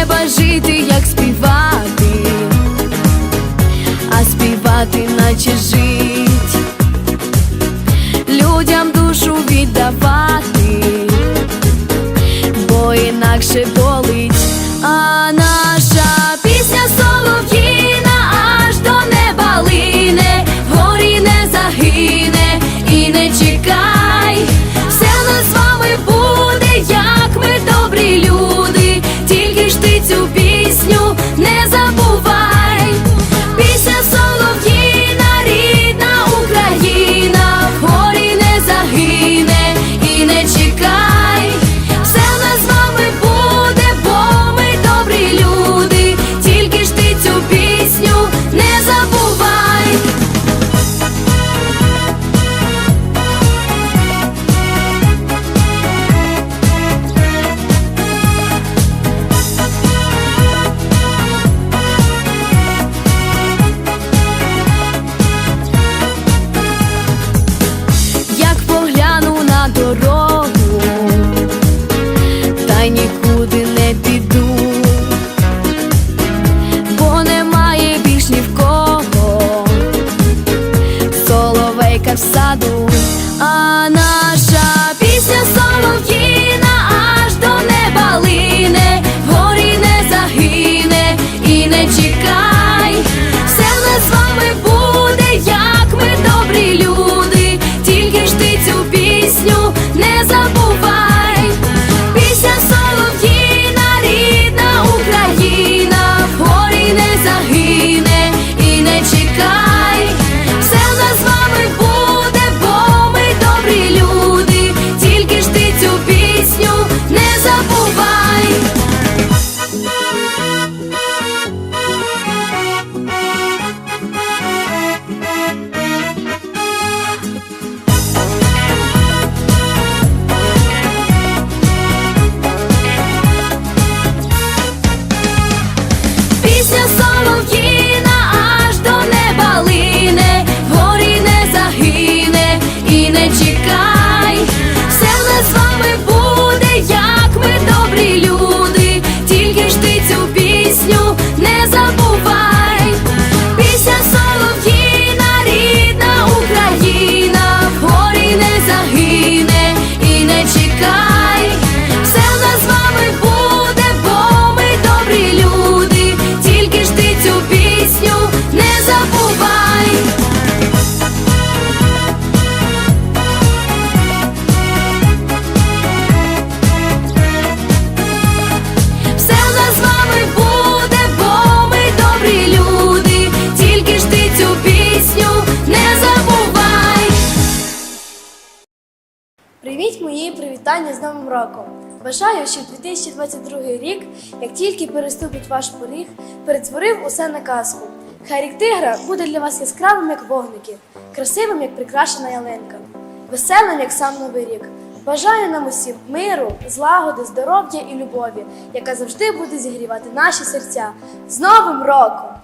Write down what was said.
треба жити, як співати, а співати, наче жить, людям душу віддавати, бо інакше. Вітання з Новим роком! Бажаю, що 2022 рік, як тільки переступить ваш поріг, перетворив усе на казку. Хай рік тигра буде для вас яскравим, як вогники, красивим, як прикрашена ялинка, веселим, як сам новий рік. Бажаю нам усім миру, злагоди, здоров'я і любові, яка завжди буде зігрівати наші серця. З Новим роком!